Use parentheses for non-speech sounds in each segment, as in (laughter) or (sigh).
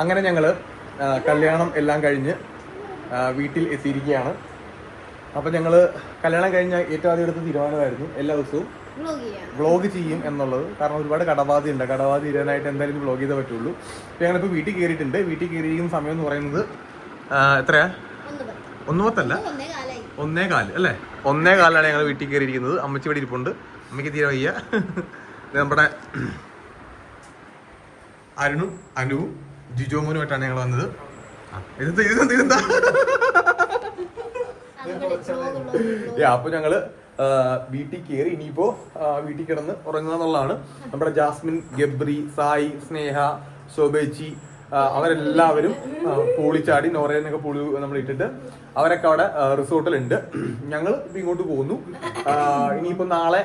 അങ്ങനെ ഞങ്ങൾ കല്യാണം എല്ലാം കഴിഞ്ഞ് വീട്ടിൽ എത്തിയിരിക്കുകയാണ്. അപ്പം ഞങ്ങൾ കല്യാണം കഴിഞ്ഞ ഏറ്റവും ആദ്യം എടുത്ത തീരുമാനമായിരുന്നു എല്ലാ ദിവസവും വ്ളോഗ് ചെയ്യും എന്നുള്ളത്. കാരണം ഒരുപാട് കടബാധ ഉണ്ട്. കടബാധ തീരാനായിട്ട് എന്തായാലും വ്ളോഗ് ചെയ്തേ പറ്റുള്ളൂ. അപ്പം ഞങ്ങളിപ്പോൾ വീട്ടിൽ കയറിയിട്ടുണ്ട്. വീട്ടിൽ കയറിയിരിക്കുന്ന സമയം എന്ന് പറയുന്നത് എത്രയാ? ഒന്ന് പത്തല്ല? ഒന്നേ കാൽ അല്ലേ? ഒന്നേ കാലാണ് ഞങ്ങൾ വീട്ടിൽ കയറിയിരിക്കുന്നത്. അമ്മച്ചി ഇവിടെ ഇരിപ്പുണ്ട്. അമ്മയ്ക്ക് തീരെ വയ്യ. നമ്മുടെ അരുണും അനുവും. ജിജോമോനുമായിട്ടാണ് ഞങ്ങൾ വന്നത്. ഇതെന്താ ഇതെന്താ ഇതെന്താ? അപ്പൊ ഞങ്ങൾ വീട്ടിൽ കയറി ഇനിയിപ്പോ വീട്ടിൽ കിടന്ന് ഉറങ്ങുക എന്നുള്ളതാണ് നമ്മുടെ ജാസ്മിൻ ഗബ്രി സായി സ്നേഹ ശോഭേച്ചി അവരെല്ലാവരും പൊളിച്ചാടി പൂളി ചാടി നോറേനൊക്കെ പൂളി നമ്മൾ ഇട്ടിട്ട് അവരൊക്കെ അവിടെ റിസോർട്ടിലുണ്ട്. ഞങ്ങൾ ഇപ്പൊ ഇങ്ങോട്ട് പോകുന്നു. ഇനിയിപ്പോ നാളെ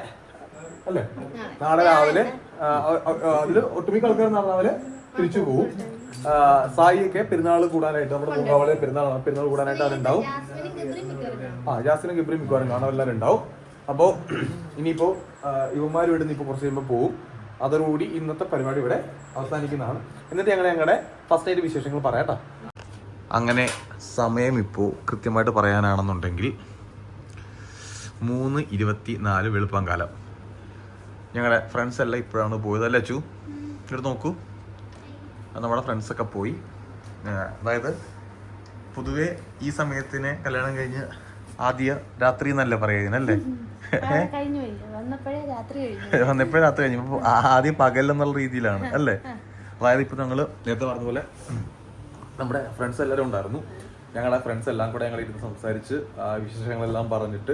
അല്ലേ? നാളെ രാവിലെ അതിൽ ഒട്ടുമിക്ക ആൾക്കാർ നാളെ രാവിലെ തിരിച്ചു പോകും. സായിയൊക്കെ പെരുന്നാൾ കൂടാനായിട്ട് നമ്മുടെ പൊങ്കാവളെ പെരുന്നാൾ പെരുന്നാൾ കൂടാനായിട്ട് അവരുണ്ടാവും. ആ ജാസിനും ഗിബ്രി മിക്കവാറും കാണാൻ എല്ലാവരും ഉണ്ടാവും അപ്പോൾ ഇനിയിപ്പോൾ യുവന്മാർ ഇവിടെ നിന്ന് ഇപ്പോൾ കുറച്ച് കഴിയുമ്പോൾ പോകും അതോടുകൂടി ഇന്നത്തെ പരിപാടി ഇവിടെ അവസാനിക്കുന്നതാണ്. എന്നിട്ട് ഞങ്ങൾ ഞങ്ങളുടെ ഫസ്റ്റ് ആയിട്ട് വിശേഷങ്ങൾ പറയാട്ടോ അങ്ങനെ സമയം ഇപ്പോൾ കൃത്യമായിട്ട് പറയാനാണെന്നുണ്ടെങ്കിൽ മൂന്ന് ഇരുപത്തി നാല് വെളുപ്പം കാലം. ഞങ്ങളുടെ ഫ്രണ്ട്സ് എല്ലാം ഇപ്പോഴാണ് പോയത് അല്ലേ അച്ചു? ഇവിടെ നോക്കൂ. നമ്മുടെ ഫ്രണ്ട്സൊക്കെ പോയി. അതായത് പൊതുവെ ഈ സമയത്തിന് കല്യാണം കഴിഞ്ഞ് ആദ്യ രാത്രി എന്നല്ലേ പറയുന്നല്ലേ വന്നപ്പോഴേ രാത്രി കഴിഞ്ഞു ഇപ്പൊ ആദ്യം പകൽ എന്നുള്ള രീതിയിലാണ് അല്ലേ? അതായത് ഇപ്പൊ ഞങ്ങൾ നേരത്തെ പറഞ്ഞ പോലെ നമ്മുടെ ഫ്രണ്ട്സ് എല്ലാവരും ഉണ്ടായിരുന്നു. ഞങ്ങളുടെ ഫ്രണ്ട്സ് എല്ലാം കൂടെ ഞങ്ങൾ ഇരുന്ന് സംസാരിച്ച് ആ, വിശേഷങ്ങളെല്ലാം പറഞ്ഞിട്ട്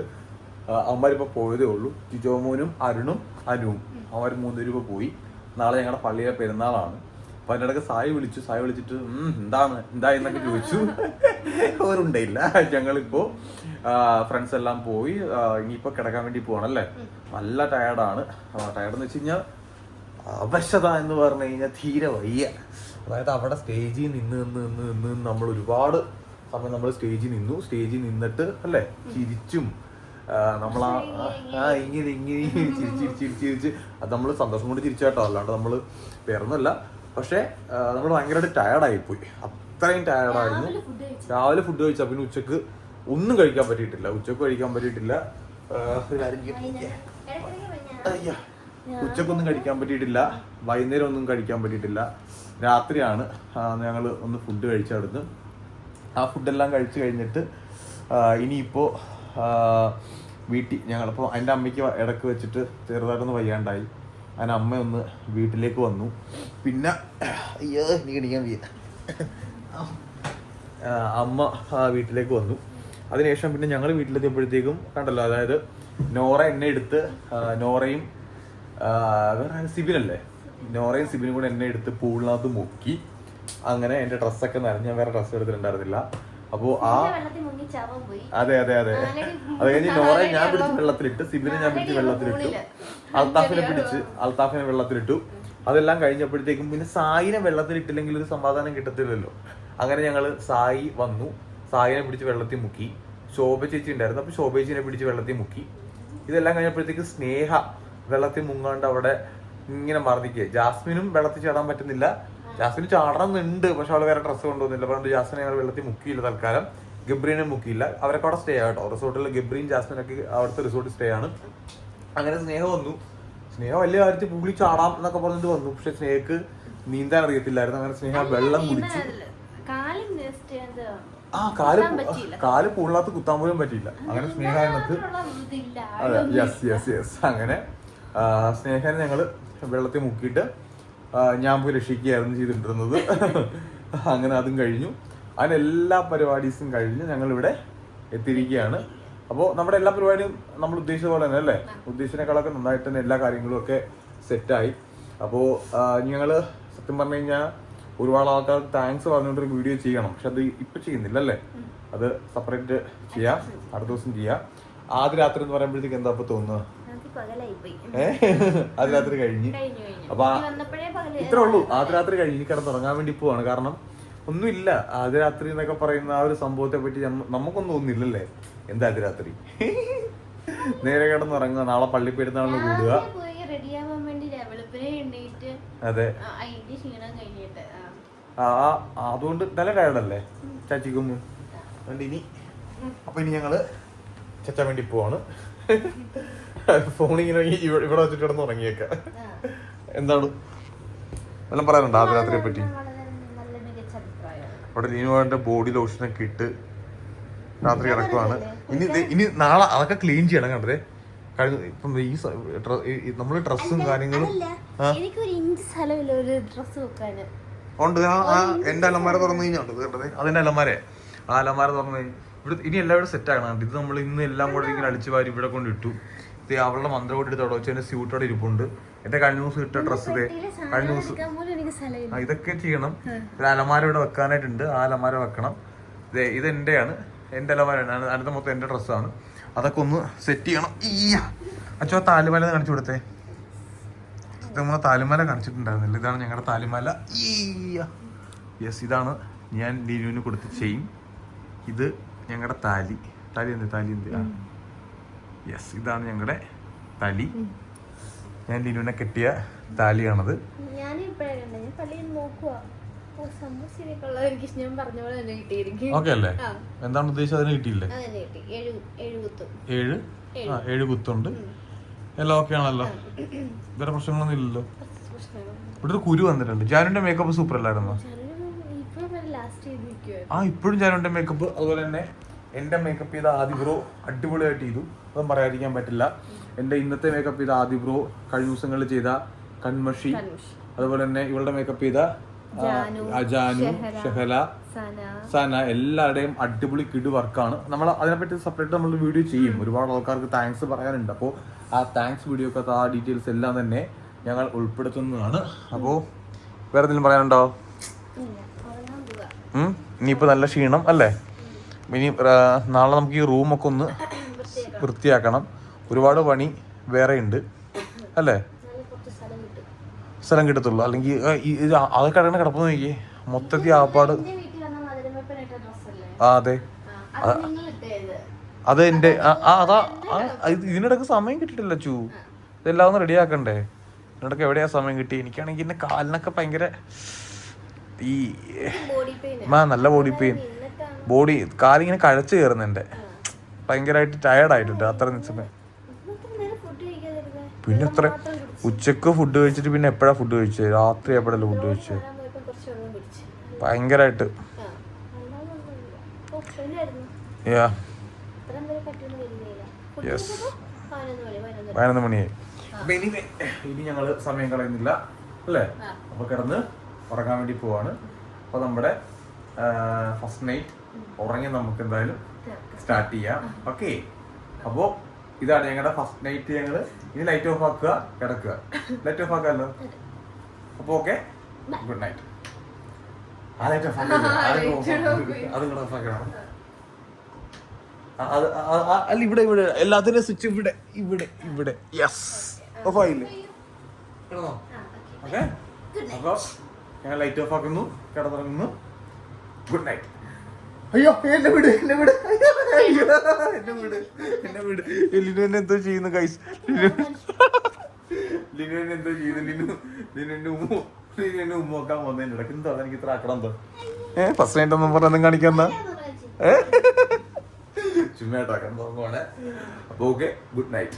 അവന്മാരിപ്പോൾ പോയതേ ഉള്ളൂ. ജിജോമോനും അരുണും അനുവും. അവന്മാർ മൂന്നുപേരും ഇപ്പോൾ പോയി. നാളെ ഞങ്ങളുടെ പള്ളിയിലെ പെരുന്നാളാണ്. അപ്പൊ അതിന്റെ ഇടയ്ക്ക് സായി വിളിച്ചു. സായി വിളിച്ചിട്ട് "ഉം, എന്താണ്? എന്താ? എന്നൊക്കെ ചോദിച്ചു. അവരുണ്ടായില്ല ഞങ്ങളിപ്പോ ഫ്രണ്ട്സ് എല്ലാം പോയി. ഇനിയിപ്പോ കിടക്കാൻ വേണ്ടി പോകണല്ലേ നല്ല ടയർഡാണ് ടയർഡ് എന്ന് വെച്ച് കഴിഞ്ഞാൽ അവശത എന്ന് പറഞ്ഞു കഴിഞ്ഞാൽ തീരെ വയ്യ. അതായത് അവിടെ സ്റ്റേജിൽ നിന്ന് നിന്ന് നിന്ന് നിന്ന് നമ്മൾ ഒരുപാട് സമയം നമ്മൾ സ്റ്റേജിൽ നിന്നു. സ്റ്റേജിൽ നിന്നിട്ട് അല്ലേ? ചിരിച്ചും നമ്മൾ ആ ഇങ്ങനെ ഇങ്ങനെ ചിരിച്ച് ചിരിച്ച് ചിരിച്ച്. അത് നമ്മൾ സന്തോഷം കൊണ്ട് ചിരിച്ചു കേട്ടോ. അല്ലാണ്ട് നമ്മൾ വേറൊന്നുമല്ല. പക്ഷേ നമ്മൾ ഭയങ്കരമായിട്ട് ടയർഡായി പോയി അത്രയും ടയർഡായിരുന്നു രാവിലെ ഫുഡ് കഴിച്ചാ? പിന്നെ ഉച്ചയ്ക്ക് ഒന്നും കഴിക്കാൻ പറ്റിയിട്ടില്ല. ഉച്ചയ്ക്ക് കഴിക്കാൻ പറ്റിയിട്ടില്ല. ഉച്ചക്കൊന്നും കഴിക്കാൻ പറ്റിയിട്ടില്ല. വൈകുന്നേരം ഒന്നും കഴിക്കാൻ പറ്റിയിട്ടില്ല. രാത്രിയാണ്. ഞങ്ങൾ ഒന്ന് ഫുഡ് കഴിച്ചവിടുന്ന് ആ ഫുഡെല്ലാം കഴിച്ചു കഴിഞ്ഞിട്ട് ഇനിയിപ്പോൾ വീട്ടിൽ ഞങ്ങളിപ്പോൾ എന്റെ അമ്മയ്ക്ക് ഇടയ്ക്ക് വെച്ചിട്ട് ചെറുതായിട്ടൊന്ന് വയ്യാണ്ടായി. അതിന് അമ്മ ഒന്ന് വീട്ടിലേക്ക് വന്നു. പിന്നെ അയ്യോ എനിക്ക് ഇടിക്കാൻ വയ്യ. അമ്മ വീട്ടിലേക്ക് വന്നു. അതിനുശേഷം പിന്നെ ഞങ്ങൾ വീട്ടിലെത്തിയപ്പോഴത്തേക്കും കണ്ടല്ലോ അതായത് നോറ എന്നെ എടുത്ത് നോറയും വേറെ? സിബിനല്ലേ? നോറയും സിബിനും കൂടെ എന്നെ എടുത്ത് പൂളിനകത്ത് മുക്കി. അങ്ങനെ എന്റെ ഡ്രസ്സൊക്കെ നനഞ്ഞ് ഞാൻ വേറെ ഡ്രസ്സ് എടുത്തിട്ടുണ്ടായിരുന്നില്ല. അപ്പോൾ ആ അതെ അതെ അതെ. അത് കഴിഞ്ഞ് നോറെ ഞാൻ പിടിച്ച് വെള്ളത്തിലിട്ട്. സിബിനെ ഞാൻ പിടിച്ച് വെള്ളത്തിലിട്ടു. അൽത്താഫിനെ പിടിച്ച് അൽത്താഫിനെ വെള്ളത്തിലിട്ടു. അതെല്ലാം കഴിഞ്ഞപ്പോഴത്തേക്കും പിന്നെ സായിനെ വെള്ളത്തിലിട്ടില്ലെങ്കിൽ ഒരു സമാധാനം കിട്ടത്തില്ലല്ലോ. അങ്ങനെ ഞങ്ങൾ സായി വന്നു. സായിനെ പിടിച്ച് വെള്ളത്തിൽ മുക്കി. ശോഭ ചേച്ചി ഉണ്ടായിരുന്നു. അപ്പൊ ശോഭ ചേച്ചിനെ പിടിച്ച് വെള്ളത്തിൽ മുക്കി. ഇതെല്ലാം കഴിഞ്ഞപ്പോഴത്തേക്ക് സ്നേഹ വെള്ളത്തിൽ മുങ്ങാണ്ട് അവിടെ ഇങ്ങനെ മറന്നിക്കുക ജാസ്മിനും വെള്ളത്തിൽ ചേടാൻ പറ്റുന്നില്ല. ജാസ്മിന് ചാടണമെന്നുണ്ട് പക്ഷെ അവൾ വേറെ ഡ്രസ്സ് കൊണ്ടുവന്നില്ല. പറഞ്ഞു ജാസ്മിനെ ഞങ്ങൾ വെള്ളത്തിൽ മുക്കിയില്ല തൽക്കാലം. ഗബ്രീനെ മുക്കിയില്ല. അവരൊക്കെ അവിടെ സ്റ്റേ ആട്ടോ. റിസോർട്ടിൽ ഗബ്രീൻ ജാസ്മിനൊക്കെ അവിടുത്തെ റിസോർട്ടിൽ സ്റ്റേ ആണ്. അങ്ങനെ സ്നേഹം വന്നു. സ്നേഹം വലിയ കാര്യത്തിൽ പുള്ളി ചാടാം എന്നൊക്കെ പറഞ്ഞിട്ട് വന്നു. പക്ഷെ സ്നേഹക്ക് നീന്താൻ അറിയത്തില്ലായിരുന്നു. അങ്ങനെ സ്നേഹ വെള്ളം കുടിച്ചു ആ കാൽ. കാൽ പൂളിനകത്ത് കുത്താൻ പോലും പറ്റിയില്ല. അങ്ങനെ സ്നേഹ എന്നത് ഇതില്ല അതെ യെസ് യെസ് യെസ് അങ്ങനെ സ്നേഹനെ ഞങ്ങൾ വെള്ളത്തിൽ മുക്കിയിട്ട് ഞാൻ പോയി രക്ഷിക്കുകയായിരുന്നു ചെയ്തിട്ടിരുന്നത്. (laughs) അങ്ങനെ അതും കഴിഞ്ഞു. അങ്ങനെ എല്ലാ പരിപാടീസും കഴിഞ്ഞ് ഞങ്ങൾ ഇവിടെ എത്തിയിരിക്കുകയാണ്. അപ്പോൾ നമ്മുടെ എല്ലാ പരിപാടിയും നമ്മൾ ഉദ്ദേശിച്ച പോലെ തന്നെ അല്ലേ? ഉദ്ദേശിച്ചതിനേക്കാളൊക്കെ നന്നായിട്ട് തന്നെ എല്ലാ കാര്യങ്ങളും ഒക്കെ സെറ്റായി. അപ്പോൾ ഞങ്ങൾ സത്യം പറഞ്ഞു കഴിഞ്ഞാൽ ഒരുപാട് ആൾക്കാർ താങ്ക്സ് പറഞ്ഞുകൊണ്ടൊരു വീഡിയോ ചെയ്യണം. പക്ഷെ അത് ഇപ്പം ചെയ്യുന്നില്ല അല്ലേ? അത് സെപ്പറേറ്റ് ചെയ്യാം. അടുത്ത ദിവസം ചെയ്യാം. ആദ്യ രാത്രി എന്ന് പറയുമ്പോഴത്തേക്ക് എന്താ ഇപ്പൊ തോന്നുന്നത് ആദ്യ (laughs) രാത്രി കഴിഞ്ഞ്. അപ്പൊ ഇത്രേ ഉള്ളൂ. ആദ്യ രാത്രി കഴിഞ്ഞ് കിടന്നുറങ്ങാൻ വേണ്ടി പോവാണ്. കാരണം ഒന്നുമില്ല. ആദ്യ രാത്രി എന്നൊക്കെ പറയുന്ന ആ ഒരു സംഭവത്തെ പറ്റി നമുക്കൊന്നും ഒന്നുമില്ലല്ലേ എന്താ ആദ്യ രാത്രി (laughs) നേരെ കിടന്നുറങ്ങുക നാളെ പള്ളി പെരുന്നാളിന് കൂടുക. അതെ. ആ, അതുകൊണ്ട് നല്ല ടയർഡല്ലേ? ചാച്ചിക്കും. അതുകൊണ്ട് ഇനി അപ്പൊ ഇനി ഞങ്ങൾ ചച്ചാൻ വേണ്ടി പോവാണ്. ഈ ഇവിടെ വെച്ചിട്ട് കിടന്ന് ഉറങ്ങിയേക്ക. എന്താണ്? വല്ലതും പറയാനുണ്ടോ ആ രാത്രിയെ പറ്റി? അവിടെ ലീനുവാന്റെ ബോഡി ലോഷനൊക്കെ ഇട്ട് രാത്രി കിടക്കുവാണ്. ഇനി ഇനി നാളെ അതൊക്കെ ക്ലീൻ ചെയ്യണം കണ്ടേ കഴിഞ്ഞ ഇപ്പം ഈ നമ്മൾ ഡ്രസ്സും കാര്യങ്ങളും ഉണ്ട്. എന്റെ അലമാര തുറന്നു കഴിഞ്ഞുണ്ട് കണ്ടത് അതിന്റെ അലമാര ആ അലമാര തുറന്നു കഴിഞ്ഞ് ഇവിടെ ഇനി എല്ലാവരും സെറ്റ് ആക്കണം. ഇത് നമ്മൾ ഇന്ന് എല്ലാം കൂടെ ഇങ്ങനെ അടിച്ചു വാരി ഇവിടെ കൊണ്ട് ഇട്ടു. ഇത് അവളുടെ മന്ത്രകോട്ട് എടുത്ത് അവിടെ വെച്ച് സ്യൂട്ടോടെ ഇരിപ്പുണ്ട്. എന്റെ കഴിഞ്ഞ ദിവസം ഇട്ട ഡ്രസ്സ് ഇതേ കഴിഞ്ഞ ദിവസം ഇതൊക്കെ ചെയ്യണം. ഒരു അലമാര ഇവിടെ വെക്കാനായിട്ടുണ്ട്. ആ അലമാര വെക്കണം. ദേ, ഇത് എന്റെയാണ്. എന്റെ അലമാരയാണ് അടുത്ത മൊത്തം എന്റെ ഡ്രസ്സാണ് അതൊക്കെ ഒന്ന് സെറ്റ് ചെയ്യണം. ഈയ അച്ഛോ താലിമല കാണിച്ചു കൊടുത്തേ. ഇത് നമ്മളെ താലുമാല കാണിച്ചിട്ടുണ്ടായിരുന്നില്ല? ഇതാണ് ഞങ്ങളുടെ താലുമാല. യെസ് ഇതാണ് ഞാൻ ലിനുവിന് കൊടുത്ത ചെയിൻ. ഇത് ഞങ്ങളുടെ തലി. തലി എന്ത്? തലി എന്ത്? യെസ് ഇതാണ് ഞങ്ങളുടെ തലി. ഞാൻ ലിനുവിനെ കെട്ടിയ താലിയാണത്. ഓക്കെ അല്ലേ. എന്താണ് ഉദ്ദേശിച്ചത്? അതിന് കിട്ടിയില്ലേ? ഏഴ് ആ ഏഴ്. കുത്തുണ്ട്. എല്ലാം ഓക്കെ ആണല്ലോ. വേറെ പ്രശ്നങ്ങളൊന്നും ഇല്ലല്ലോ. ഇവിടെ ഒരു കുരു വന്നിട്ടുണ്ട്. ജാനുവിന്റെ മേക്കപ്പ് സൂപ്പർ അല്ലായിരുന്നോ ഇപ്പോഴും വരെ ലാസ്റ്റ് ചെയ്തിരിക്കുവായിരുന്നു ആ ഇപ്പോഴും ജാനുവിന്റെ മേക്കപ്പ് അതുപോലെ തന്നെ എന്റെ മേക്കപ്പ് ചെയ്ത ആദി ബ്രോ അടിപൊളിയായിട്ട് ചെയ്തു. അതൊന്നും പറയാതിരിക്കാൻ പറ്റില്ല. എന്റെ ഇന്നത്തെ മേക്കപ്പ് ചെയ്ത ആദി ബ്രോ കഴിഞ്ഞ ദിവസങ്ങളിൽ ചെയ്ത കൺമഷി. അതുപോലെ തന്നെ ഇവളുടെ മേക്കപ്പ് ചെയ്ത അജാനു ജാനു, ഷെഹല. സന. സന എല്ലാവരുടെയും അടിപൊളി കിഡ് വർക്കാണ്. നമ്മൾ അതിനെപ്പറ്റി സെപ്പറേറ്റ് നമ്മൾ വീഡിയോ ചെയ്യും. ഒരുപാട് ആൾക്കാർക്ക് താങ്ക്സ് പറയാനുണ്ട്. അപ്പോൾ ആ താങ്ക്സ് വീഡിയോ ഒക്കെ ആ ഡീറ്റെയിൽസ് എല്ലാം തന്നെ ഞങ്ങൾ ഉൾപ്പെടുത്തുന്നതാണ്. അപ്പോൾ വേറെ എന്തെങ്കിലും പറയാനുണ്ടോ? ഇനിയിപ്പോൾ നല്ല ക്ഷീണം അല്ലേ? ഇനി നാളെ നമുക്ക് ഈ റൂമൊക്കെ ഒന്ന് വൃത്തിയാക്കണം. ഒരുപാട് പണി വേറെ ഉണ്ട് അല്ലേ? സ്ഥലം കിട്ടത്തുള്ളൂ. അല്ലെങ്കിൽ ഇത് അത് കിടക്കണ കിടപ്പ് നോക്കിയേ. മൊത്തത്തിൽ ആപ്പാട് ആ അതെ. അത് എന്റെ ആ അതാ ഇതിനിടക്ക് സമയം കിട്ടിട്ടില്ല ചൂ. ഇതെല്ലാം ഒന്ന് റെഡിയാക്കണ്ടേ ഇതിനിടക്ക് എവിടെയാ സമയം കിട്ടി എനിക്കാണെങ്കിൽ എന്റെ കാലിനൊക്കെ ഭയങ്കര ഈ മാ നല്ല ബോഡി പെയിൻ ബോഡി കാലിങ്ങനെ കഴച്ച് കയറുന്നുണ്ട് ഭയങ്കരമായിട്ട് ടയർഡായിട്ടുണ്ട് അത്ര കഴിക്കാതിരുന്നേ പിന്നെ അത്ര ഉച്ചയ്ക്ക് ഫുഡ് കഴിച്ചിട്ട് പിന്നെ എപ്പോഴാ ഫുഡ് കഴിച്ചത്? രാത്രി എപ്പോഴല്ലേ ഫുഡ് കഴിച്ചത്? ഭയങ്കരമായിട്ട് യാ. യെസ് പതിനൊന്ന് മണി പതിനൊന്ന് പതിനൊന്ന് മണിയായി. ഇനി ഞങ്ങൾ സമയം കളയുന്നില്ല. അല്ലേ. അപ്പൊ കിടന്ന് ഉറങ്ങാൻ വേണ്ടി പോവാണ്. അപ്പൊ നമ്മുടെ ഫസ്റ്റ് നൈറ്റ് ഉറങ്ങി നമുക്ക് എന്തായാലും സ്റ്റാർട്ട് ചെയ്യാം. ഓക്കെ അപ്പോ ഇതാണ് ഞങ്ങളുടെ ഫസ്റ്റ് നൈറ്റ് ഞങ്ങൾ ഇനി ലൈറ്റ് ഓഫ് ആക്കുക കിടക്കുക. ലൈറ്റ് ഓഫ് ആക്കാമല്ലോ? അപ്പൊ ഓക്കെ ഗുഡ് നൈറ്റ് ആ ലൈറ്റ് ഓഫ് ആക്കുക അത് ഓഫ് ആക്കണം. അല്ല ഇവിടെ ഇവിടെ. എല്ലാത്തിനും സ്വിച്ച് ഇവിടെ ഇവിടെ ഇവിടെ. യെസ് ഓഫ് ആയില്ലേ? ഓക്കെ അപ്പൊ ഞങ്ങൾ ലൈറ്റ് ഓഫ് ആക്കുന്നു. കിടന്നിറങ്ങുന്നു. ഗുഡ് നൈറ്റ് അയ്യോ എന്നെ വിട് എന്നെ വിട്. വീട് എന്നെ വിട് എന്നെ വിട്. ലിനു എന്നെ എന്തോ ചെയ്യുന്നു കൈസ് ലിനു. എന്നെ എന്തോ ചെയ്യുന്നു ലിനു. ലിനു എന്നെ ഉമ്മ എന്നെ ഉമ്മ നോക്കാൻ വന്നതിന്റെ ഇടയ്ക്ക് എന്തോ എനിക്ക് ഇത്ര ആക്കണം എന്തോ. ഏ ഫസ്റ്റ് നൈറ്റ് ഒന്നും പറഞ്ഞൊന്നും കാണിക്കുന്ന ചുമ്മായിട്ടാക്കാൻ പോകുവാണ് അപ്പൊ ഓക്കെ ഗുഡ് നൈറ്റ്